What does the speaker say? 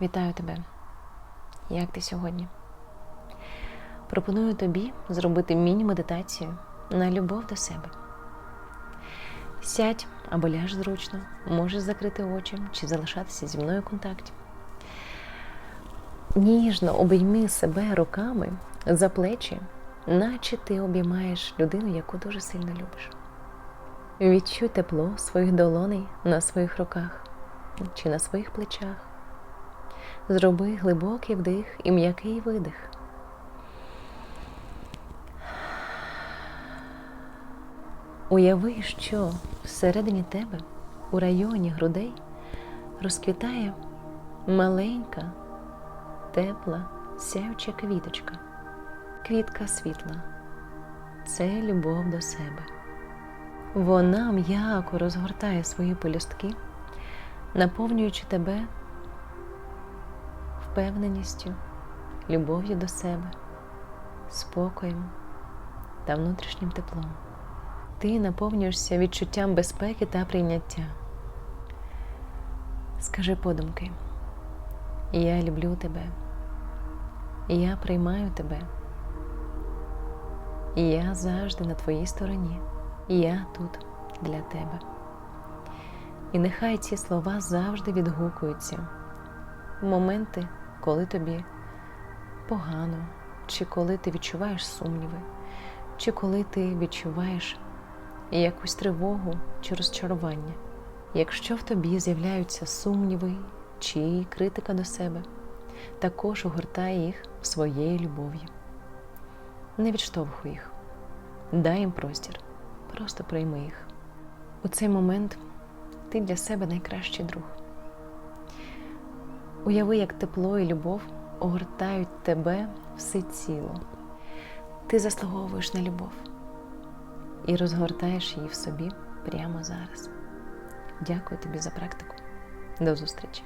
Вітаю тебе. Як ти сьогодні? Пропоную тобі зробити міні-медитацію на любов до себе. Сядь або ляж зручно, можеш закрити очі чи залишатися зі мною в контакті. Ніжно обійми себе руками за плечі, наче ти обіймаєш людину, яку дуже сильно любиш. Відчуй тепло своїх долоней на своїх руках чи на своїх плечах. Зроби глибокий вдих і м'який видих. Уяви, що всередині тебе, у районі грудей, розквітає маленька, тепла, сяюча квіточка. Квітка світла це любов до себе. Вона м'яко розгортає свої пелюстки, наповнюючи тебе впевненістю, любов'ю до себе, спокоєм та внутрішнім теплом. Ти наповнюєшся відчуттям безпеки та прийняття. Скажи подумки, я люблю тебе, я приймаю тебе, я завжди на твоїй стороні, я тут для тебе. І нехай ці слова завжди відгукуються в моменти, коли тобі погано, чи коли ти відчуваєш сумніви, чи коли ти відчуваєш якусь тривогу чи розчарування. Якщо в тобі з'являються сумніви чи критика до себе, також огортай їх своєю любов'ю. Не відштовхуй їх, дай їм простір, просто прийми їх. У цей момент ти для себе найкращий друг. Уяви, як тепло і любов огортають тебе все ціло. Ти заслуговуєш на любов і розгортаєш її в собі прямо зараз. Дякую тобі за практику. До зустрічі!